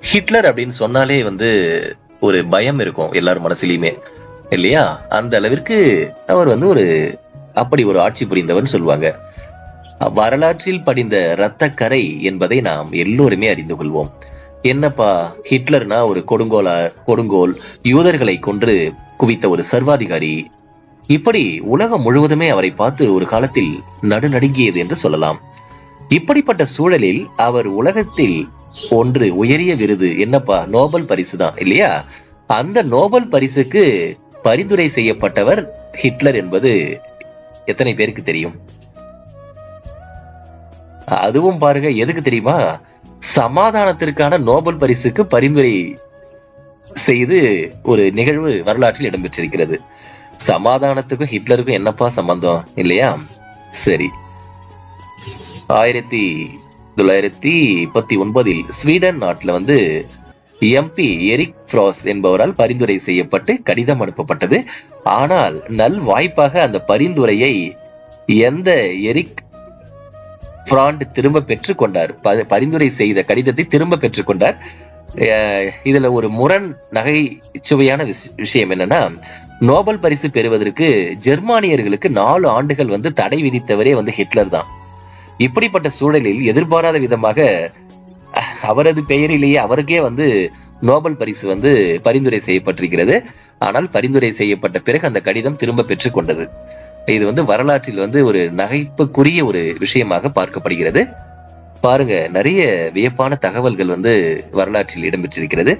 Hitler அப்படின்னு சொன்னாலே வந்து ஒரு பயம் இருக்கும் எல்லார் மனசுலயுமே. இல்லையா? அந்த அளவிற்கு அவர் வந்து ஒரு அப்படி ஒரு ஆட்சி புரிந்தவர் சொல்லுவாங்க வரலாற்றில் படிந்த இரத்தக்கரை என்பதை நாம் எல்லோருமே அறிந்து கொள்வோம். என்னப்பா ஹிட்லர்னா ஒரு கொடுங்கோலா கொடுங்கோல் யூதர்களை கொன்று குவித்த ஒரு சர்வாதிகாரி. இப்படி உலகம் முழுவதுமே அவரை பார்த்து ஒரு காலத்தில் நடுநடுங்கியது என்று சொல்லலாம். இப்படிப்பட்ட சூழலில் அவர் உலகத்தில் ஒன்று உயரிய விருது. என்னப்பா? நோபல் பரிசு தான் இல்லையா? அந்த நோபல் பரிசுக்கு பரிந்துரை செய்யப்பட்டவர் ஹிட்லர் என்பது எத்தனை பேருக்கு தெரியும்? அதுவும் பாருங்க எதுக்கு தெரியுமா? சமாதானத்திற்கான நோபல் பரிசுக்கு பரிந்துரை செய்து ஒரு நிகழ்வு வரலாற்றில் இடம்பெற்றிருக்கிறது. சமாதானத்துக்கும் ஹிட்லருக்கும் என்னப்பா சம்பந்தம் இல்லையா? சரி. ஆயிரத்தி தொள்ளாயிரத்தி முப்பத்தி ஒன்பதில் ஸ்வீடன் நாட்டில் வந்து எம்பி எரிக் ஃப்ராஸ் என்பவரால் பரிந்துரை செய்யப்பட்டு கடிதம் அனுப்பப்பட்டது. ஆனால் நல் வாய்ப்பாக அந்த பரிந்துரையை எந்த எரிக் பிராண்ட் திரும்ப பெற்றுக்கொண்டார் ப- பரிந்துரை செய்த கடிதத்தை திரும்ப பெற்றுக்கொண்டார் அஹ் இதுல ஒரு முரண் நகைச்சுவையான விஷயம் என்னன்னா நோபல் பரிசு பெறுவதற்கு ஜெர்மானியர்களுக்கு நாலு ஆண்டுகள் வந்து தடை விதித்தவரே வந்து ஹிட்லர் தான். இப்படிப்பட்ட சூழலில் எதிர்பாராத விதமாக அவரது பெயரிலேயே அவருக்கே வந்து நோபல் பரிசு வந்து பரிந்துரை செய்யப்பட்டிருக்கிறது. ஆனால் பரிந்துரை செய்யப்பட்ட பிறகு அந்த கடிதம் திரும்ப பெற்றுக்கொண்டது இது வந்து வரலாற்றில் வந்து ஒரு நகைப்புக்குரிய ஒரு விஷயமாக பார்க்கப்படுகிறது. பாருங்க நிறைய வியப்பான தகவல்கள் வந்து வரலாற்றில் இடம்பெற்றிருக்கிறது